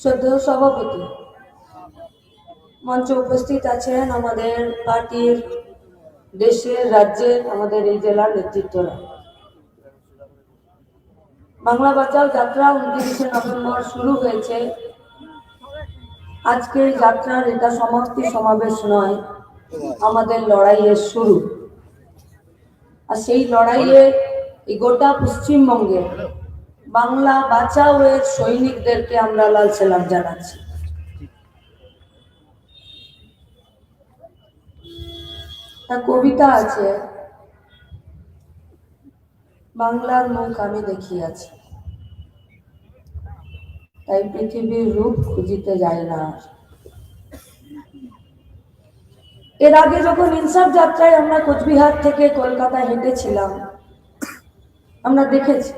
শ্রদ্ধেয় সভাপতি, মঞ্চে উপস্থিত আছেন আমাদের পার্টির দেশের রাজ্যের আমাদের এই জেলার নেতৃত্বরা। বাংলা বাঁচাও যাত্রা উনত্রিশে নভেম্বর শুরু হয়েছে। আজকে যাত্রার এটা সমাপ্তি সমাবেশ নয়, আমাদের লড়াইয়ের শুরু। আর সেই লড়াইয়ে গোটা পশ্চিমবঙ্গে বাংলা বাঁচাও এর সৈনিকদেরকে আমরা লাল সালাম জানাচ্ছি। একটা কবিতা আছে। বাংলার মুখ আমি দেখিয়াছি। তাই পৃথিবীর রূপ খুঁজিতে যায় না। এর আগে যখন ইনসাফ যাত্রায় আমরা কোচবিহার থেকে কলকাতা হেঁটেছিলাম, আমরা দেখেছি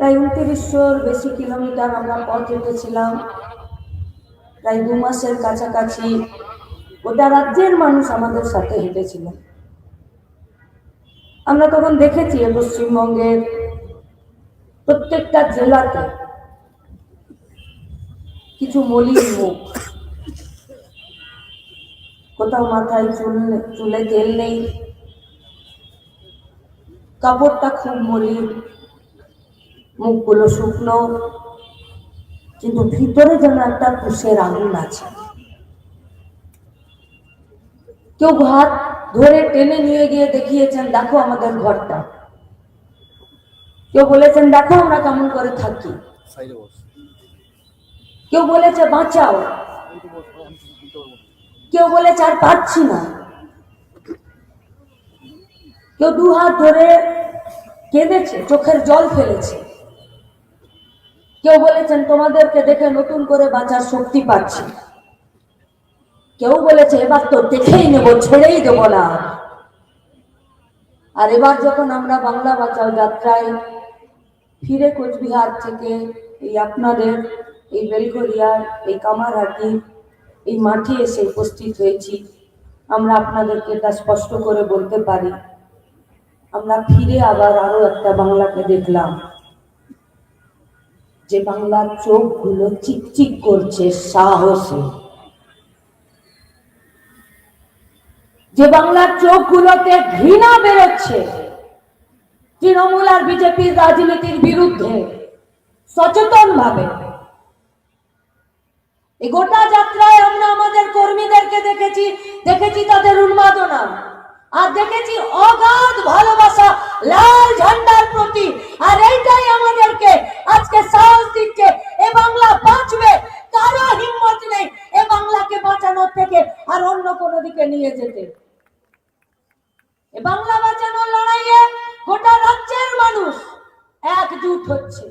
প্রায় উনত্রিশশোর বেশি কিলোমিটার আমরা পথ হেঁটেছিলাম। প্রায় দু মাসের কাছাকাছি গোটা রাজ্যের মানুষ আমাদের সাথে হেঁটেছিল। আমরা তখন দেখেছি পশ্চিমবঙ্গের প্রত্যেকটা জেলাতে কিছু মলিন মুখ। কোথাও মাথায় চুল চুলে তেল নেই। কাপড়টা খুব মলিন। মুখগুলো শুকনো, কিন্তু ভিতরে যেন একটা পুষের আগুন আছে। কেউ হাত ধরে টেনে নিয়ে গিয়ে দেখিয়েছেন, দেখো আমাদের ঘরটা। কেউ বলেছেন, দেখো আমরা কেমন করে থাকি। কেউ বলেছে, বাঁচাও। কেউ বলেছে, আর পাচ্ছি না। কেউ দু হাত ধরে কেঁদেছে, চোখের জল ফেলেছে। কেউ বলেছেন, তোমাদেরকে দেখে নতুন করে বাঁচার শক্তি পাচ্ছি। কেউ বলেছে, এবার তো দেখেই নেব, ছেড়েই দেবো না। আর। এবার যখন আমরা বাংলা বাঁচাও যাত্রায় ফিরে কোচবিহার থেকে এই আপনাদের, এই বেলঘরিয়ার, এই কামারহাটি, এই মাঠে এসে উপস্থিত হয়েছি, আমরা আপনাদেরকে এটা স্পষ্ট করে বলতে পারি। আমরা ফিরে আবার আরও একটা বাংলাকে দেখলাম। যে বাংলার চোখগুলো চিকচিক করছে সাহসে। যে বাংলার চোখগুলোতে ঘৃণা বেরোচ্ছে, তৃণমূল আর বিজেপির রাজনীতির বিরুদ্ধে সচেতন ভাবে গোটা যাত্রায় আমরা আমাদের কর্মীদেরকে দেখেছি দেখেছি তাদের উন্মাদনা। আর দেখেছি অগাধ ভালোবাসা, লাল ঝান্ডার প্রতি। আর এইটাই আমাদেরকে আজকে সাহস দিচ্ছে, এ বাংলা বাঁচবে, কারও হিম্মত নেই এ বাংলাকে বাঁচানোর থেকে আর অন্য কোনো দিকে নিয়ে যেতে। এ বাংলা বাঁচানোর লড়াইয়ে গোটা রাজ্যের মানুষ একজুট হচ্ছে।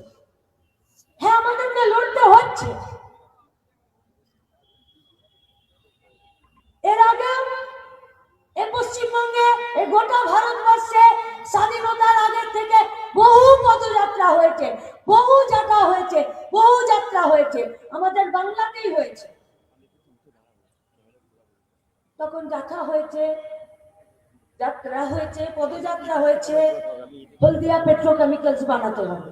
হ্যাঁ আমাদেরকে লড়তে হচ্ছে। এর আগে এ পশ্চিমবঙ্গে, এ গোটা ভারতবর্ষে স্বাধীনতার আগে থেকে বহু পদযাত্রা হয়েছে, বহু যাত্রা হয়েছে, বহু যাত্রা হয়েছে, আমাদের বাংলাতেই হয়েছে। তখন যাত্রা হয়েছে যাত্রা হয়েছে, পদযাত্রা হয়েছে, হলদিয়া পেট্রোকেমিক্যালস বানাতে হবে,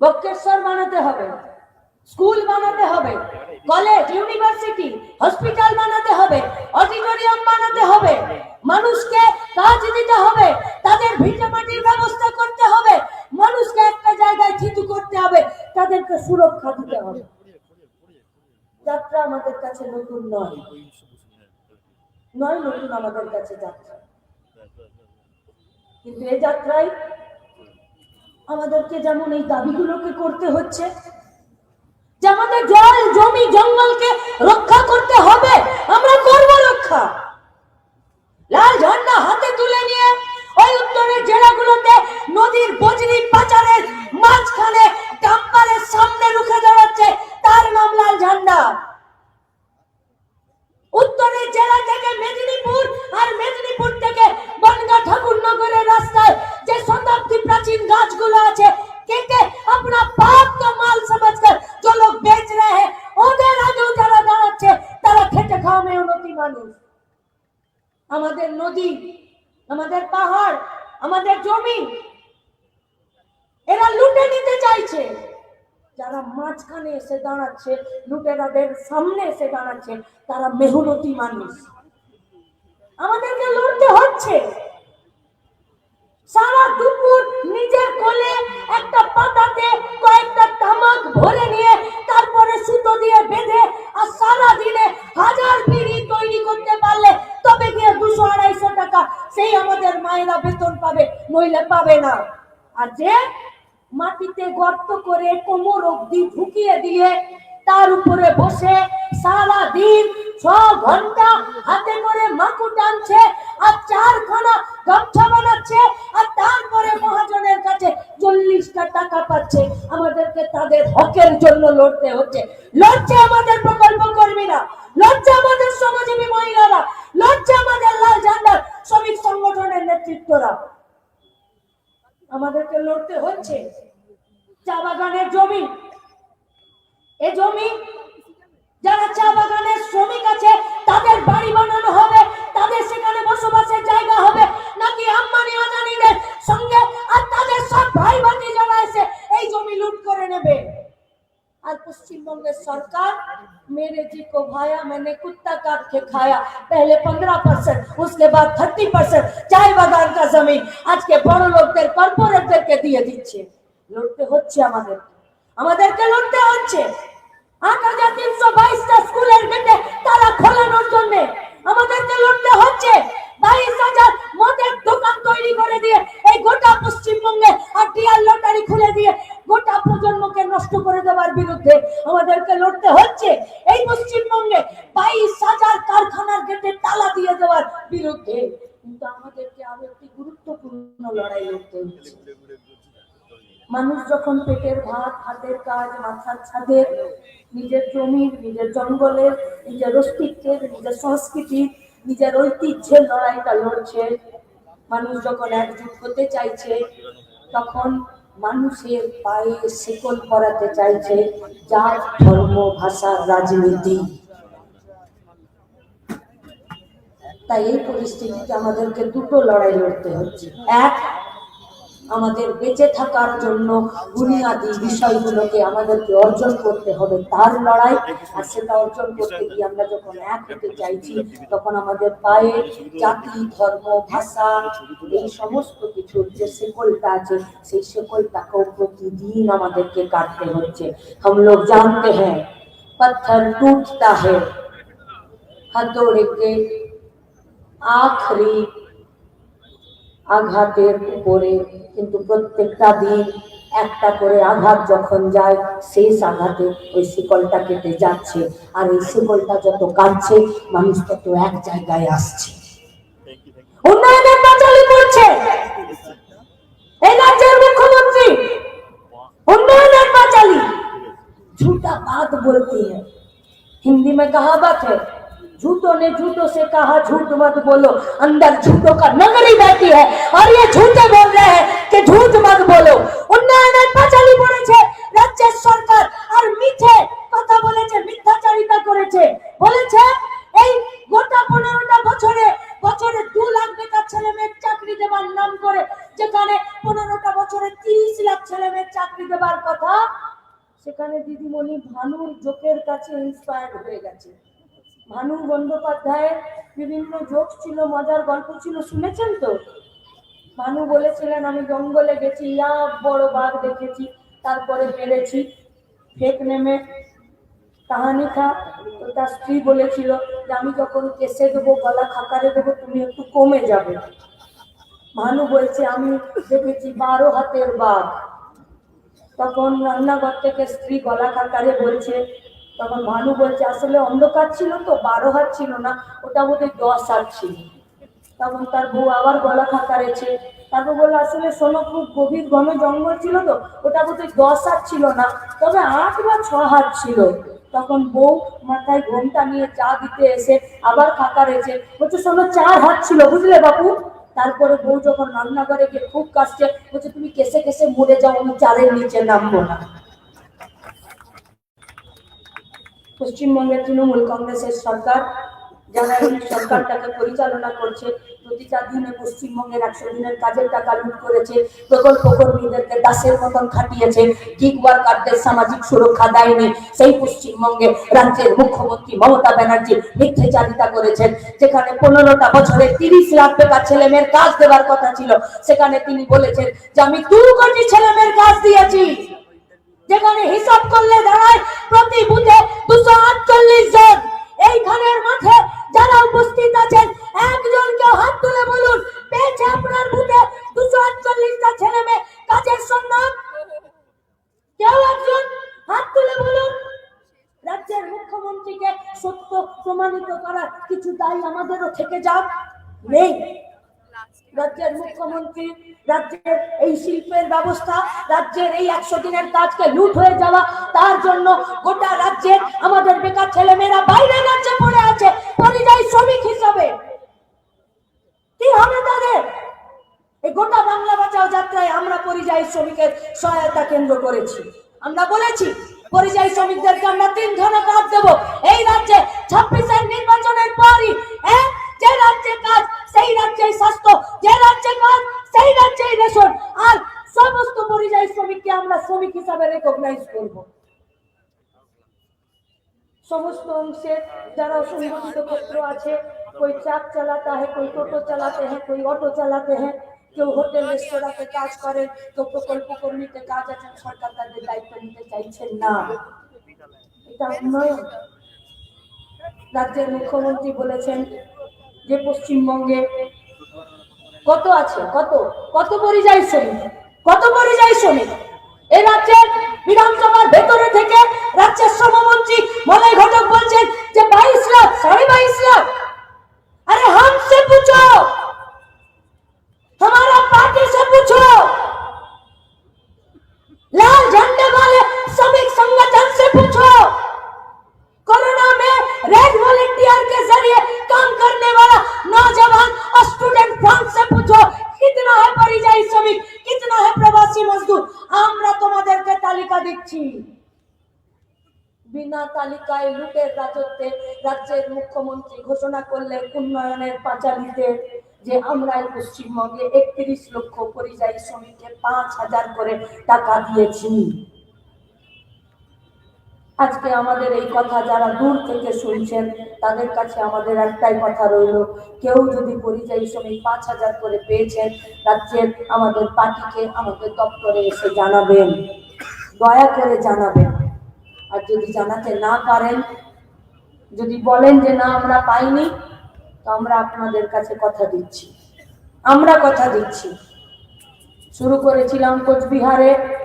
বক্রেশ্বর বানাতে হবে। স্কুল বানাতে হবে, কলেজ, ইউনিভার্সিটি, হসপিটাল বানাতে হবে, অডিটোরিয়াম বানাতে হবে, মানুষকে কাজ দিতে হবে, তাদের ভিটামাটির ব্যবস্থা করতে হবে, মানুষকে একটা জায়গায় থিতু করতে হবে, তাদেরকে সুরক্ষা দিতে হবে। যাত্রা আমাদের কাছে নতুন নয়। নয় নতুন আমাদের কাছে যাত্রা। কিন্তু এই যাত্রায় আমাদেরকে যেমন এই দাবিগুলোকে করতে হচ্ছে আমাদের জল, জমি, জঙ্গলকে রক্ষা করতে হবে। আমরা করব রক্ষা। লাল ঝন্ডা হাতে তুলে নিয়ে ওই উত্তরের জেলাগুলোতে নদীর বজরি পাচারের মাঝখানে ডাম্পারের সামনে রুখে দাঁড়াচ্ছে, তার নাম লাল ঝান্ডা। উত্তরের জেলা থেকে মেদিনীপুর আর মেদিনীপুর থেকে বনগা ঠাকুরনগরের রাস্তায় যে শতাব্দী প্রাচীন গাছগুলো আছে কেটে अपना बाप का माल समझकर जो लोग बेच रहे हैं ওদের আগেও যারা দাঁড়াচ্ছে তারা খেটে খাওয়া মেহনতি মানুষ আমাদের নদী আমাদের পাহাড় আমাদের জমি এরা যারা মাঝখানে এসে দাঁড়াচ্ছে লুটেরাদের সামনে এসে দাঁড়াচ্ছে তারা মেহনতি মানুষ আমাদেরকে লড়তে হচ্ছে সারা দুপুর নিজের কোলে একটা পাতাতে কয়েকটা তামাক ভরে নিয়ে তারপরে সুতো দিয়ে বেঁধে আর সারা দিনে হাজার বিড়ি তৈরি করতে পারলে তবে গিয়ে দুশো আড়াইশো টাকা সেই আমাদের মায়েরা বেতন পাবে, নইলে পাবে না। আর যে মাটিতে গর্ত করে কোমর অব্দি ঢুকিয়ে দিয়ে তার উপরে বসে সারা দিন ছ ঘণ্টা হাতে করে মাকু টানছে আর চারখানা গামছা বানাচ্ছে আর তারপরে মহাজনের কাছে চল্লিশটা টাকা পাচ্ছে। আমাদেরকে তাদের হকের জন্য লড়তে হচ্ছে। লড়ছে আমাদের প্রকল্প কর্মীরা, লড়ছে আমাদের শ্রমজীবী মহিলারা, লড়ছে আমাদের লাল ঝান্ডার শ্রমিক সংগঠনের নেতৃত্বরা। আমাদেরকে লড়তে হচ্ছে। চা বাগানের জমি এ জমি যারা চা বাগানের শ্রমিক আছে তাদের বাড়ি বানানো হবে তাদের সেখানে বসবাসের জায়গা হবে নাকি আম্বানি আদানিদের সঙ্গে আর তাদের সব ভাই ভাতি যারা এসে এই জমি লুট করে নেবে আর পশ্চিমবঙ্গের সরকার मेरे जी को भाया मैंने कुत्ता काट के खाया पहले पंद्रह परसेंट उसके बाद थर्टी परसेंट চায় বাগান का जमीन আজকে বড় লোকদের কর্পোরেটদেরকে দিয়ে দিচ্ছে লড়তে হচ্ছে আমাদের আমাদেরকে লড়তে হচ্ছে আট হাজার তিনশো বাইশটা স্কুলের গেটে তারা খোলানোর জন্য আমাদেরকে লড়তে হচ্ছে, বাইশ হাজার মদের দোকান তৈরি করে দিয়ে এই গোটা পশ্চিমবঙ্গে আর ডিয়ার লটারি খুলে দিয়ে গোটা প্রজন্মকে নষ্ট করে দেওয়ার বিরুদ্ধে আমাদেরকে লড়তে হচ্ছে, এই পশ্চিমবঙ্গে বাইশ হাজার কারখানার গেটে তালা দিয়ে দেওয়ার বিরুদ্ধে। আমাদেরকে আরও একটি গুরুত্বপূর্ণ লড়াই লড়তে হচ্ছে। মানুষ যখন পেটের ভাত, হাতের কাজ, মাথার ছাদের, নিজের জমির, নিজের জঙ্গলের, নিজের অস্তিত্বের, নিজের সংস্কৃতি নিজের ঐতিহ্যের লড়াইটা লড়ছে। মানুষ যখন একজুট হতে চাইছে, তখন মানুষের পায়ে শিকল করাতে চাইছে, যার ধর্ম ভাষার রাজনীতি। তাই এই পরিস্থিতিতে আমাদেরকে দুটো লড়াই লড়তে হচ্ছে। এক আমাদের বেঁচে থাকার জন্য বুনিয়াদী বিষয়গুলোকে আমাদেরকে অর্জন করতে হবে তার লড়াই আর সেটা অর্জন করতে গিয়ে আমরা যখন এক হতে চাইছি তখন আমাদের পায়ে জাতি ধর্ম ভাষা এই সমস্ত কিছুর যে শেকলটা আছে সেই শেকলটাকেও প্রতিদিন আমাদেরকে কাটতে হচ্ছে हम लोग जानते हैं पत्थर टूटता है हथौड़े के आखिरी আঘাতের উপরে কিন্তু প্রত্যেকটা দিন একটা করে আঘাত যখন যায় শেষ আঘাতে ওই শিকলটা কেটে যাচ্ছে আর এই শিকলটা যত কাটছে মানুষ তত এক জায়গায় আসছে উন্নয়নের পাঁচালি পড়ছে এই রাজ্যের মুখ্যমন্ত্রী उन्नयन पांचाली झूठा बात बोलती है हिंदी में कहावत है झूठों ने झूठों से कहा झूठ मत बोलो अंदर झूठों का नगरी बैठी है और ये झूठे बोल रहे हैं कि झूठ मत बोलो উন্নয়নের পাঁচালি পড়েছে রাজ্যের সরকার আর মিথ্যে কথা বলেছে মিথ্যাচারিতা করেছে বলেছে এই গোটা পনেরোটা বছরে বছরে দু লাখ বেকার ছেলে মেয়ের চাকরি দেবার নাম করে যেখানে পনেরোটা বছরে তিরিশ লাখ ছেলে মেয়ের চাকরি দেবার কথা সেখানে দিদিমণি ভানুর জোকের কাছে ইন্সপায়ার্ড হয়ে গেছে ভানু বন্দ্যোপাধ্যায়ের বিভিন্ন জোক ছিল, মজার গল্প ছিল, শুনেছেন তো? ভানু বলেছিলেন, আমি জঙ্গলে গেছি, ইয়া বড় বাঘ দেখেছি, তারপরে পেরেছি, ফেক নেমে কাহানি খা। তো তার স্ত্রী বলেছিল যে, আমি যখন কেসে দেবো, গলা খাকারে দেবো, তুমি একটু কমে যাবে। ভানু বলছে, আমি দেখেছি বারো হাতের বাঘ। তখন রান্নাঘর থেকে স্ত্রী গলা খাকারে বলছে তখন ভানু বলছে, আসলে অন্ধকার ছিল তো, বারো হাত ছিল না, ওটা বোধহয় দশ হাত ছিল। তখন তার বউ আবার গলা খাকারেছে। তারপর বলল, আসলে শোনো, খুব গভীর ঘন জঙ্গল ছিল তো, ওটা বোধহয় দশ হাত ছিল না, তবে আট বা ছ হাত ছিল। তখন বউ মাথায় ঘোমটা নিয়ে চা দিতে এসে আবার খাকারেছে। বলছে, শোনো, চার হাত ছিল, বুঝলে বাবু তারপরে বউ যখন রান্নাঘরে গিয়ে খুব কাশছে, বলছে, তুমি কেসে কেসে মরে যাও, আমি চারের নিচে নামবো না। পশ্চিমবঙ্গের তৃণমূল কংগ্রেসের সরকার যারা এই সরকারটাকে পরিচালনা করছে প্রতিটা দিনে পশ্চিমবঙ্গের একশো দিনের কাজের টাকা লুট করেছে, প্রকল্প কর্মীদেরকে দাসের মতন খাটিয়েছে গিগ ওয়ার্কারদের সামাজিক সুরক্ষা দেয়নি, সেই পশ্চিমবঙ্গে রাজ্যের মুখ্যমন্ত্রী মমতা ব্যানার্জি মিথ্যেচারিতা করেছেন, যেখানে পনেরোটা বছরে তিরিশ লাখ বেকার ছেলে মেয়ের কাজ দেওয়ার কথা ছিল, সেখানে তিনি বলেছেন যে আমি দু কোটি ছেলে মেয়ের কাজ দিয়েছি। একশো দিনের কাজকে লুট হয়ে যাওয়া তার জন্য রাজ্যের আমাদের বেকার ছেলেমেয়েরা বাইরে রাজ্যে পড়ে আছে পরিযায়ী শ্রমিক হিসাবে কি হবে তাদের এই গোটা বাংলা বাঁচাও যাত্রায় আমরা পরিযায়ী শ্রমিকের সহায়তা কেন্দ্র করেছি আমরা বলেছি পরিযায়ী শ্রমিকদেরকে আমরা তিন ধরনের কাজ দেব এই রাজ্যে ছাব্বিশের নির্বাচনের পরই এক যে রাজ্যে কাজ সেই রাজ্যে স্বাস্থ্য যে রাজ্যে কাজ সেই রাজ্যে রেশন আর সমস্ত পরিযায়ী শ্রমিককে আমরা শ্রমিক হিসাবে রেকগনাইজ করব সমস্ত অংশে যারা সংগঠিত ক্ষেত্র আছে कोई ट्रक चलाता है कोई टोटो चलाते हैं कोई ऑटो चलाते हैं কেউ হোটেল রেস্তোরাঁতে কাজ করেন কেউ প্রকল্প কর্মীতে কাজ আছেন সরকার তাদের দায়িত্ব নিতে চাইছেন না এটা উন্নয়ন রাজ্যের মুখ্যমন্ত্রী বলেছেন যে পশ্চিমবঙ্গে কত আছে কত কত পরিযায়ী শ্রমিক কত পরিযায়ী শ্রমিক এই রাজ্যের বিধানসভার ভেতরে থেকে রাজ্যের শ্রমমন্ত্রী মলয় ঘটক বলছেন যে বাইশ লাখ সাড়ে বাইশ লাখ अरे हमसे पूछो हमारा पार्टी से पूछो তালিকায় লুটের রাজত্বে রাজ্যের মুখ্যমন্ত্রী ঘোষণা করলেন উন্নয়নের পাঁচালিতে যে আমরা পশ্চিমবঙ্গে একত্রিশ লক্ষ পরিযায়ী শ্রমিককে পাঁচ হাজার করে টাকা দিয়েছি। আজকে আমাদের এই কথা যারা দূর থেকে শুনছেন, তাদের কাছে আমাদের একটাই কথা রইল, কেউ যদি পরিযায়ী শ্রমিক পাঁচ হাজার করে পেয়েছেন, রাজ্যের আমাদের পার্টিকে আমাদের দপ্তরে এসে জানাবেন। দয়া করে জানাবেন। আর যদি জানাতে না পারেন, যদি বলেন যে না, আমরা পাইনি, তো আমরা আপনাদের কাছে কথা দিচ্ছি। আমরা কথা দিচ্ছি। শুরু করেছিলাম কোচবিহারে।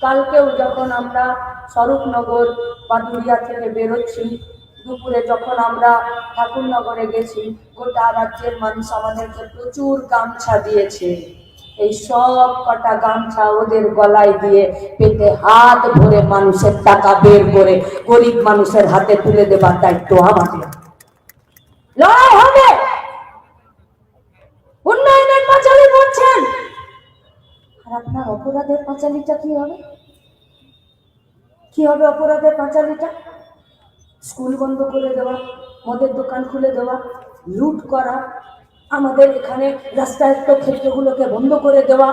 কালকেও যখন আমরা স্বরূপনগর বা বাদুরিয়া থেকে বেরোচ্ছি, দুপুরে যখন আমরা ঠাকুরনগরে গেছি, গোটা রাজ্যের মানুষ আমাদেরকে প্রচুর গামছা দিয়েছে। এই সব কটা গামছা ওদের গলায় দিয়ে পেটে হাত ভরে মানুষের টাকা বের করে গরিব মানুষের হাতে তুলে দেবার দায়িত্ব আমাদের লড়াই হবে! উন্নয়নের পাঁচালি করছেন আর আপনার অপরাধের পাঁচালিটা কি হবে? কি হবে অপরাধের পাঁচালিটা? স্কুল বন্ধ করে দেওয়া, মদের দোকান খুলে দেওয়া, লুট করা আমাদের এখানে রাস্তায়ত্ত ক্ষেত্রগুলোকে বন্ধ করে দেওয়া।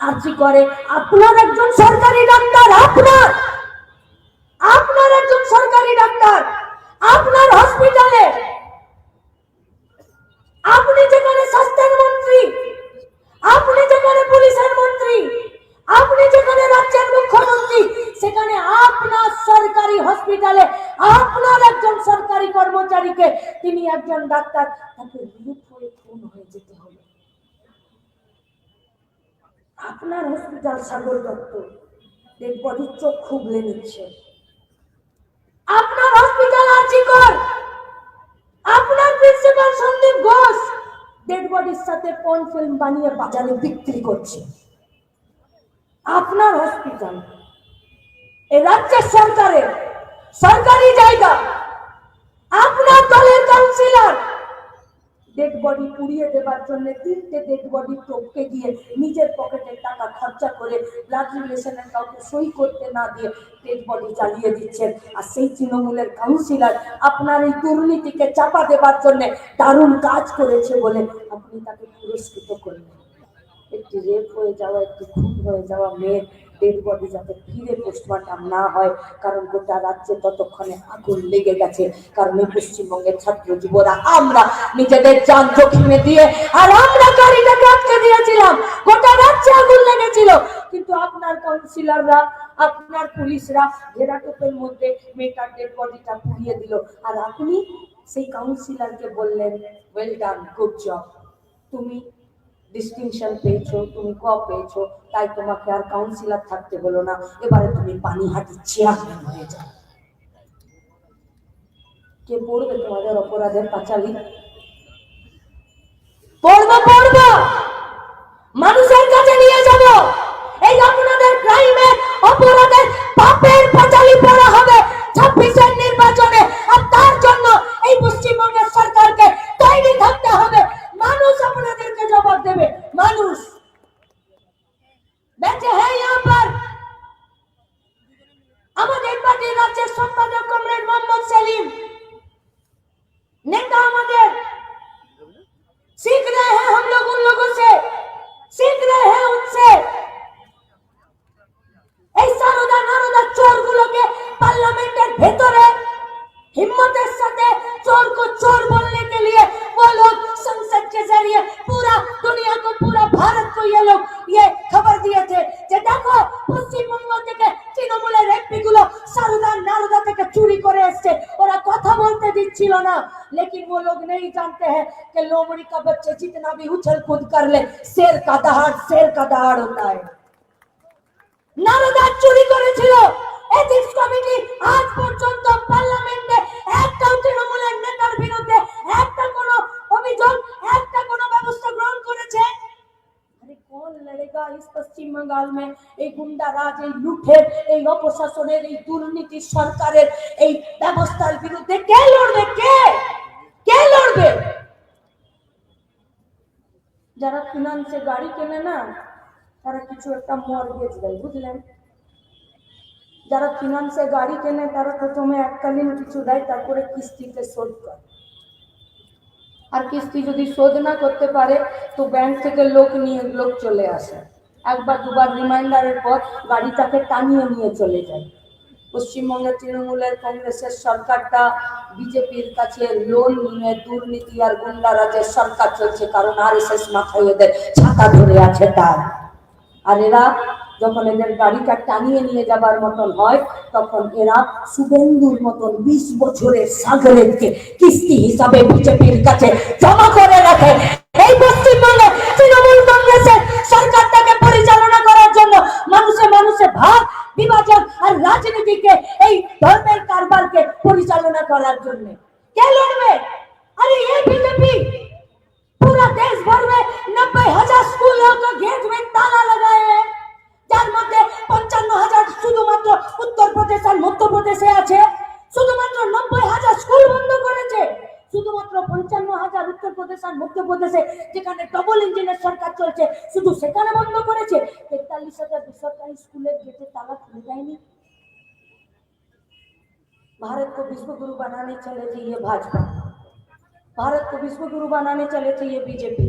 আর কি করে? আপনার একজন সরকারি ডাক্তার, আপনার! আপনার একজন সরকারি ডাক্তার আপনার হসপিটালে আপনি যেখানে স্বাস্থ্যের মন্ত্রী আপনি যেখানে পুলিশের মন্ত্রী আপনি যেখানে রাজ্যের মুখ্যমন্ত্রী সেখানে আপনার সরকারি হসপিটালে আপনার একজন সরকারি কর্মচারীকে তিনি একজন ডাক্তার, তাকে লুট হয়ে খুন হয়ে যেতে হবে। আপনার হসপিটাল সাগর দত্ত দেখবি চোখ খুবলে নিচ্ছে। আপনার হসপিটাল আর্জিকর আপনার প্রিন্সিপাল সন্দীপ ঘোষ ডেড বডির সাথে পন ফিল্ম বানিয়ে বাজারে বিক্রি করছে। আপনার হসপিটাল এ রাজ্যের সরকারের সরকারি জায়গা। আপনার দলের কাউন্সিলর ডেড বডি পুড়িয়ে দেবার জন্য তিনটে ডেড বডি টপকে গিয়ে নিজের পকেটে টাকা খরচা করে ব্লাড রিলেশনের কাউকে সই করতে না দিয়ে ডেড বডি চালিয়ে দিচ্ছেন। আর সেই তৃণমূলের কাউন্সিলর আপনার এই দুর্নীতিকে চাপা দেবার জন্য দারুণ কাজ করেছে বলে আপনি তাকে পুরস্কৃত করলেন। একটি রেপ হয়ে যাওয়া, একটি খুন হয়ে যাওয়া মেয়ের ডেড বডি যাতে ফিরে পোস্টমর্টম না হয়, কারণ গোটা রাজ্যে ততক্ষণে আগুন লেগে গেছে। কারণ এই পশ্চিমবঙ্গের ছাত্র যুবরা, আমরা নিজেদের যান জখিমে দিয়ে আর আমরা গাড়িটাকে আটকে দিয়েছিলাম। গোটা রাজ্যে আগুন লেগেছিল। কিন্তু আপনার কাউন্সিলররা, আপনার পুলিশরা ঘেরাটোপের মধ্যে মেয়েটার ডেড বডিটা পুড়িয়ে দিল। আর আপনি সেই কাউন্সিলরকে বললেন ওয়েল ডান গুড জব তুমি ডিস্টিংশন পেয়েছ, তুমি ক পেয়েছ, তাই তোমাকে আর কাউন্সিলর থাকতে হলো না। এবারে তুমি পানিহাটি চেয়ারম্যান হয়ে যাও। কে পড়বে তোমাদের অপরাধের পাঁচালি? পড়ব পড়ব! মানুষের কাছে নিয়ে যাব। এই আপনাদের ক্রাইমের অপরাধের পাপের পাঁচালি পড়া হবে ছাব্বিশের নির্বাচনে। আর তার জন্য এই পশ্চিমবঙ্গের সরকারকে তৈরি থাকতে হবে। মানুষ আপনাদেরকে জবাব দেবে মানুষ বেঁচে হ্যাঁ यहाँ पर আমাদের পার্টির রাজ্যের সম্পাদক কমরেড মোহাম্মদ সেলিম नेता আমাদের सीख रहे हैं हम लोग उन लोगों से सीख रहे हैं उनसे लोमड़ी का बच्चे जितना भी उछल कूद कर ले शेर का दहाड़ शेर का दहाड़ होता है নারদা চুরি করেছিল এথিক্স কমিটি আজ পর্যন্ত পার্লামেন্টে একটাও তৃণমূলের নেতার বিরুদ্ধে একটা কোনো অভিযোগ একটা কোনো ব্যবস্থা গ্রহণ করেছে আরে কোন লড়েগা ইস পশ্চিম বাঙ্গাল মে এই গুন্ডারাজ এই লুঠের এই অপশাসনের এই দুর্নীতি সরকারের এই ব্যবস্থার বিরুদ্ধে কে লড়বে যারা ফিনান্সে গাড়ি কেনে না, তারা কিছু একটা মর্গেজ দেয়, বুঝলেন? যারা ফিনান্সে গাড়ি কেনে, তারা প্রথমে এককালীন কিছু দেয়, তারপরে কিস্তিতে শোধ করে। আর কিস্তি যদি শোধ না করতে পারে, তো ব্যাংক থেকে লোক নিয়ে, লোক চলে আসে। একবার, দুবার রিমাইন্ডারের পর গাড়িটাকে টানিয়ে নিয়ে চলে যায়। পশ্চিমবঙ্গের তৃণমূলের কংগ্রেসের সরকারটা বিজেপির কাছে লোন নিয়ে দুর্নীতি আর গুন্ডারাজের সরকার চলছে, কারণ আর এস এস মাথায় ছাতা ধরে আছে তার। আর এরা যখন এদের গাড়িটা টানিয়ে নিয়ে যাবার মতন হয়, তখন এরা শুভেন্দুর মতন বিশ বছরের সাগরেরকে কিস্তি হিসাবে বিজেপির কাছে জমা করে রাখে। এই পশ্চিমবঙ্গে রাজনীতিকে এই ধর্মের কারবারকে পরিচালনা করার জন্য কে লড়বে আরে ये बीजेपी पूरा देश भर में नब्बे हजार स्कूलों का गेट में ताला लगाए हैं যার মধ্যে পঞ্চান্ন হাজার শুধুমাত্র উত্তরপ্রদেশ আর মধ্যপ্রদেশে আছে শুধুমাত্র নব্বই হাজার স্কুল বন্ধ করেছে শুধুমাত্র পঞ্চান্ন হাজার উত্তরপ্রদেশ আর মধ্যপ্রদেশে যেখানে ডবল ইঞ্জিনের সরকার চলছে শুধু সেখানে বন্ধ করেছে তেতাল্লিশ হাজার বেসরকারি স্কুলের গেটে তালা भारत को विश्व गुरु बनाने चले थे ये भाजपा भारत को विश्व गुरु बनाने चले थे ये बीजेपी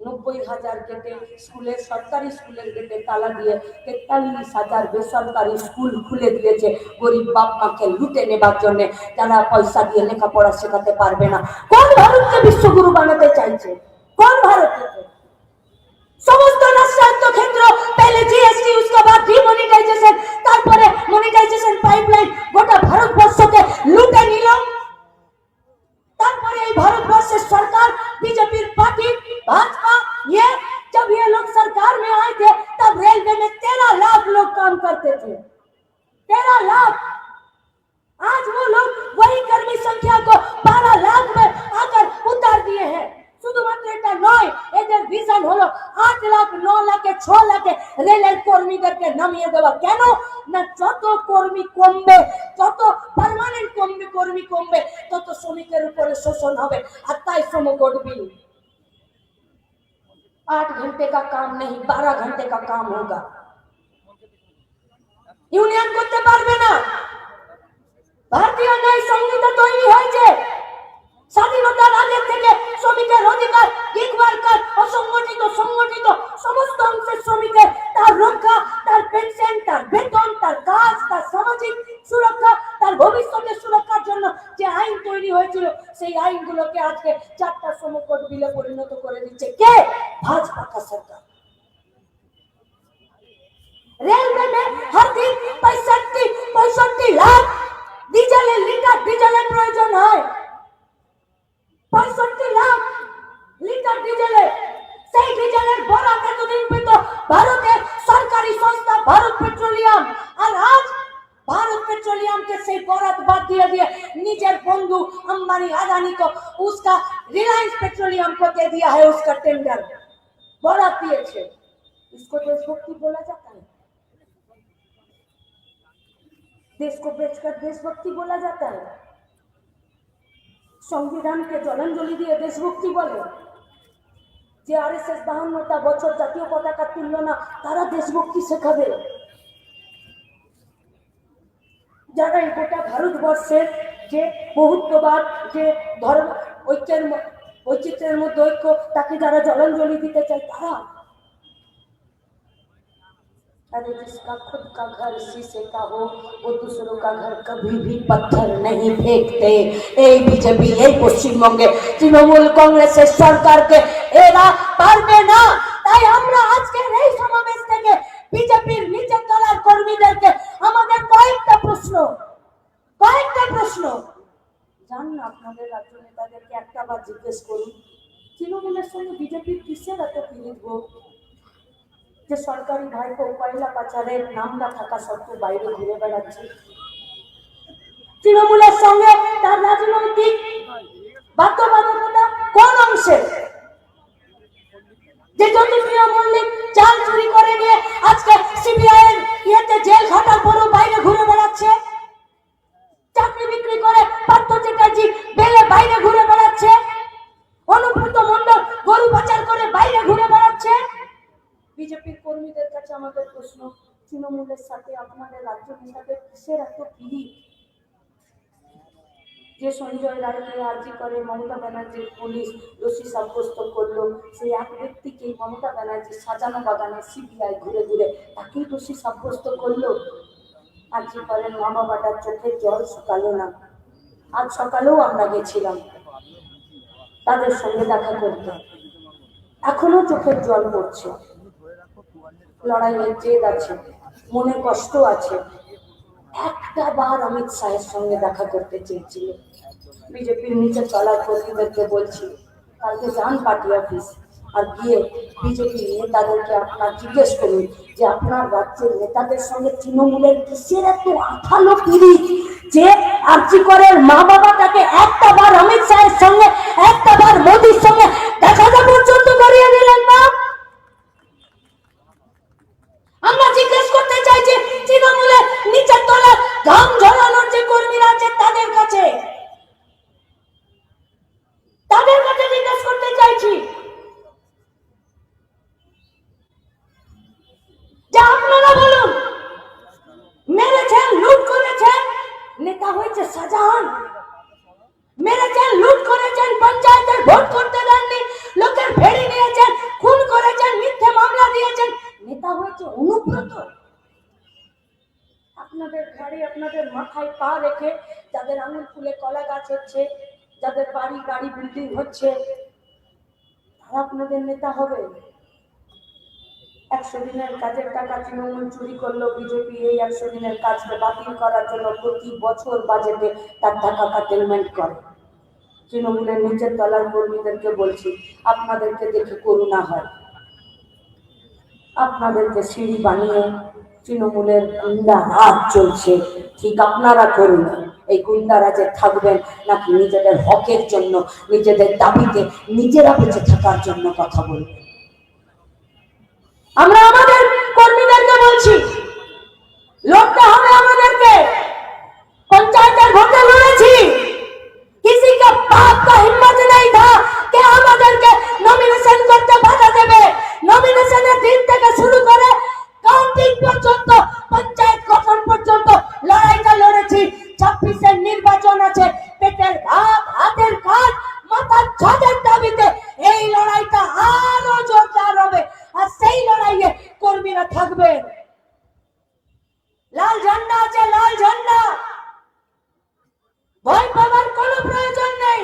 নব্বই হাজার গেটে স্কুলের সরকারি স্কুলের গেটে তালা দিয়ে তেতাল্লিশ হাজার বেসরকারি স্কুল খুলে দিয়েছে গরিব বাপ মাকে লুটে নেবার জন্য যারা পয়সা দিয়ে লেখাপড়া শেখাতে পারবে না কোন ভারতকে বিশ্বগুরু বানাতে চাইছে কোন ভারতকে সমস্ত খাদ্যক্ষেত্র পেলে জিএসটি उसके बाद ডিমনিটাইজেশন তারপরে মনিটাইজেশন পাইপলাইন গোটা ভারতবর্ষকে লুটে নিল। তারপরে এই ভারতবর্ষের সরকার बीजेपी पार्टी भाजपा ये जब ये लोग सरकार में आए थे तब रेलवे में तेरह लाख लोग काम करते थे तेरह लाख आज वो लोग वही कर्मी संख्या को बारह लाख में आकर उतार दिए हैं শুধুমাত্র এটা নয় এদের ভিশন হলো আট লাখ ন লাখে ছ লাখে রেলের কর্মীদেরকে নামিয়ে দেওয়া কেন না যত কর্মী কমবে যত পার্মানেন্ট কমবে কর্মী কমবে তত শ্রমিকের উপরে শোষণ হবে আর তাই শ্রম করবি आठ घंटे का काम नहीं बारह घंटे का काम होगा ইউনিয়ন করতে পারবে না ভারতীয় ন্যায় সংহিতা তৈরি হয়েছে স্বাধীনতার আগে থেকে শ্রমিকের অধিকার গিগ ওয়ার্কার অসংগঠিত সংগঠিত সমস্ত অংশের শ্রমিকের তার রক্ষা তার পেনশন তার বেতন তার কাজ তার সামাজিক সুরক্ষা তার ভবিষ্যতের সুরক্ষার জন্য যে আইন তৈরি হয়েছিল সেই আইনগুলোকে আজকে চারটা শ্রমকোট বিলে পরিণত করে দিচ্ছে কে ভাজপা কা সরকার रेलवे में हर दिन पैंसठी पैंसठी लाख ডিজেলে লিটার ডিজেলের প্রয়োজন হয় পঁয়ষট্টি লাখ লিটার ডিজেলে সেই ডিজেলের বরাত এতদিন পেত ভারতের সরকারি সংস্থা ভারত পেট্রোলিয়াম আর আজ भारत पेट्रोलियम के से बरात बात दिया दिया निजर बंधु अंबानी अदानी को उसका रिलायंस पेट्रोलियम को दे दिया है उसका टेंडर बरात दिए छे इसको देशभक्ति बोला जाता है देश को बेचकर देशभक्ति बोला जाता है সংবিধানকে জলাঞ্জলি দিয়ে দেশভক্তি বলে, যে আর এস এস বাহান্নটা বছর জাতীয় পতাকা তুলল না তারা দেশভক্তি শেখাবে। যারা এই গোটা ভারতবর্ষের যে বহুত্ববাদ, যে ধর্ম, ঐক্যের বৈচিত্র্যের মধ্যে ঐক্য, তাকে যারা জলাঞ্জলি দিতে চায় তারা अरे जिसका खुद का घर शीशे का हो वो दूसरों का घर कभी भी पत्थर नहीं फेंकते এই বিজেপি এই পশ্চিমবঙ্গে তৃণমূল কংগ্রেসের সরকারকে এরা পারবে না তাই আমরা আজকের এই সমাবেশ থেকে বিজেপির নিচের তলার কর্মীদেরকে আমাদের কয়েকটা প্রশ্ন কয়েকটা প্রশ্ন জান না আপনাদের রাজ্য নেতাদেরকে একটা বার জিজ্ঞেস করুন তৃণমূলের সঙ্গে বিজেপির কিসের এত পীড়িত হোক যে সরকারি ভাইপো কয়লা পাচারের নামটা থাকা সত্ত্বেও বাইরে ঘুরে বেড়াচ্ছে। তৃণমূলের সঙ্গে তার রাজনৈতিক বাধ্যবাধকতা কোন অংশে? যে জ্যোতিপ্রিয় মল্লিক চাল চুরি করে নিয়ে আজকে সিবিআই ইয়েতে জেল খাটার পরেও বাইরে ঘুরে বেড়াচ্ছে। চাকরি বিক্রি করে পার্থ চ্যাটার্জি বেলে বাইরে ঘুরে বেড়াচ্ছে। অনুব্রত মন্ডল গরু পাচার করে বাইরে ঘুরে বেড়াচ্ছে। বিজেপির কর্মীদের কাছে আমাদের প্রশ্ন, তৃণমূলের সাথে, আপনাদের রাজ্য নেতাদের কিসের এত পিড়ি যে সঞ্জয় রায়কে আর্জি করে মমতা ব্যানার্জির পুলিশ দোষী সাব্যস্ত করল, সেই এক ব্যক্তিকেই মমতা ব্যানার্জি সাজানো বাগানে সিবিআই ঘুরে ঘুরে তাকেই দোষী সাব্যস্ত করল। আর্জি করেন মা বাবাটার চোখের জল শুকালো না। আজ সকালেও আমরা গেছিলাম। তাদের সঙ্গে দেখা করতে। এখনও চোখের জল পড়ছে। লড়াইয়ের জেদ আছে, মনে কষ্ট আছে। একটা বার অমিত শাহের সঙ্গে দেখা করতে চেয়েছিল। বিজেপির নিচে চলার কর্মীদেরকে বলছি, কালকে যান পার্টি অফিস আর গিয়ে বিজেপি নেতাদেরকে আপনার জিজ্ঞেস করুন যে আপনার রাজ্যের নেতাদের সঙ্গে তৃণমূলের কিসের এত আঠালো পিড়ি যে আর্জি করের মা বাবাটাকে একটা বার অমিত শাহের সঙ্গে, একটা বার মোদির সঙ্গে দেখাটা পর্যন্ত করিয়ে দিলেন না আমরা জিজ্ঞেস করতে চাই যে তৃণমূলের নিচের তলার ঘাম ঝরানোর যে কর্মীরা আছে তাদের কাছে তাদের কাছে জিজ্ঞেস করতে চাইছি যে আপনারা বলুন মেরেছেন লুট করেছেন নেতা হয়েছে শাহজাহান মেরেছেন লুট করেছেন পঞ্চায়েতের ভোট করতে দেননি লোকের ভেড়ি নিয়েছেন খুন করেছেন মিথ্যে মামলা দিয়েছেন নেতা হয়েছে অনুব্রত আপনাদের ঘাড়ে আপনাদের মাথায় পা রেখে যাদের আঙুল ফুলে কলা গাছ হচ্ছে, যাদের বাড়ি গাড়ি বিল্ডিং হচ্ছে, তারা আপনাদের নেতা হবে? একশো দিনের কাজের টাকা তৃণমূল চুরি করল, বিজেপি এই একশো দিনের কাজকে বাতিল করার জন্য প্রতি বছর বাজেটে তার টাকা কাটেলমেন্ট করে। তৃণমূলের নিচের তলার কর্মীদেরকে বলছি, আপনাদেরকে দেখে করুণা হয়। আপনাদেরকে সিঁড়ি বানিয়ে তৃণমূলের গুন্ডা রাজ চলছে। ঠিক আপনারা করুন। এই গুন্ডারাজে থাকবেন নাকি নিজেদের হকের জন্য, নিজেদের দাবিতে নিজেরা বেঁচে থাকার জন্য কথা বলবেন। আমরা আমাদের কর্মীদেরকে বলছি, লড়তে হবে ছাব্বিশের নির্বাচন আছে। পেটের ভাত, হাতের কাজ, মাথার ছাদের দাবিতে এই লড়াইটা আরও জোরদার হবে। আর সেই লড়াইয়ে কর্মীরা থাকবে। লাল ঝান্ডা আছে, লাল ঝান্ডা। ভয় পাবার কোনো প্রয়োজন নেই।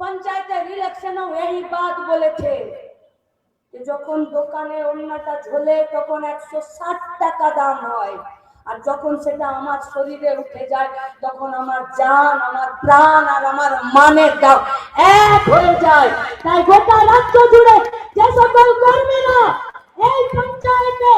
পঞ্চায়েতের ইলেকশনেও এই বাদ বলেছে। যখন দোকানে অন্যটা ঝোলে, তখন একশো ষাট টাকা দাম হয়। আর যখন সেটা আমার শরীরে উঠে যায়, তখন আমার জান, আমার প্রাণ আর আমার মানের দাম এক হয়ে যায়। তাই গোটা রাজ্য জুড়ে যে সকল কর্মীরা এই পঞ্চায়েতে,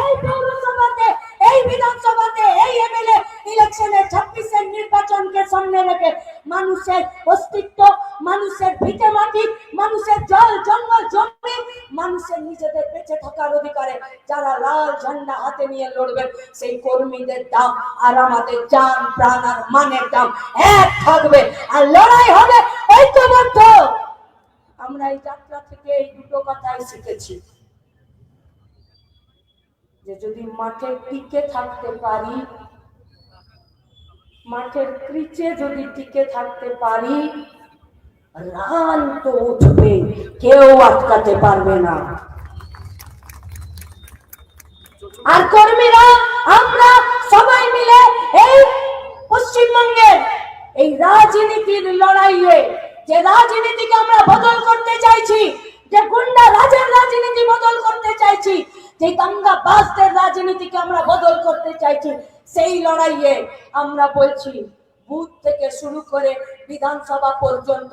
এই পৌরসভাতে, এই বিধানসভাতে, এই এমএলএ ইলেকশনে ছাব্বিশের নির্বাচনকে সামনে রেখে মানুষের অস্তিত্ব, মানুষের ভিটে মাটি, মানুষের জল, জঙ্গল, জমি মানুষের নিজেদের বেঁচে থাকার অধিকারে যারা লাল ঝান্ডা হাতে নিয়ে লড়বেন, সেই কর্মীদের দাম আর আমাদের জান প্রাণ আর মানের দাম এক থাকবে আর লড়াই হবে ঐক্যবদ্ধ। আমরা এই যাত্রা থেকে এই দুটো কথাই শিখেছি। যে যদি মাঠে টিকে থাকতে পারি, মাঠের ক্রিচে যদি টিকে থাকতে পারি রান উঠবে কেউ আটকাতে পারবে না। আর কর্মীরা, আমরা সবাই মিলে এই পশ্চিমবঙ্গের এই রাজনীতির লড়াইয়ে, যে রাজনীতিকে আমরা বদল করতে চাইছি, যে গুন্ডা রাজের রাজনীতি বদল করতে চাইছি, যে দাঙ্গা বাসদের রাজনীতিকে আমরা বদল করতে চাইছি, সেই লড়াইয়ে আমরা বলছি বুথ থেকে শুরু করে বিধানসভা পর্যন্ত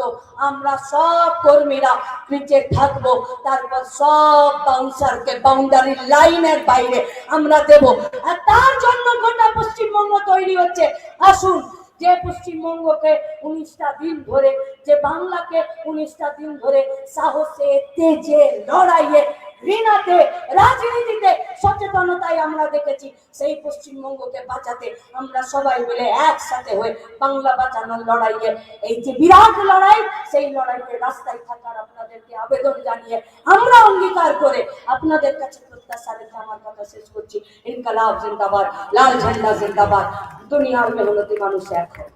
আমরা সব কর্মীরা ক্রিকেট থাকব, তারপর সব বাউন্সারকে বাউন্ডারি লাইনের বাইরে আমরা দেব। আর তার জন্য গোটা পশ্চিমবঙ্গ তৈরি হচ্ছে। আসুন, যে পশ্চিমবঙ্গকে উনিশটা দিন ধরে, যে বাংলাকে উনিশটা দিন ধরে সাহসে তেজে লড়াইয়ে ঘৃণাতে, রাজনীতিতে সচেতনতায় আমরা দেখেছি। সেই পশ্চিমবঙ্গকে বাঁচাতে আমরা সবাই মিলে একসাথে হয়ে বাংলা বাঁচানোর লড়াইয়ে, এই যে বিরাট লড়াই, সেই লড়াইতে রাস্তায় থাকার আপনাদেরকে আবেদন জানিয়ে আমরা অঙ্গীকার করে আপনাদের কাছে প্রত্যাশা রেখে আমার কথা শেষ করছি। ইনকালাব জিন্দাবাদ, লাল ঝান্ডা জিন্দাবাদ, দুনিয়ার মেহনতি মানুষ হোক।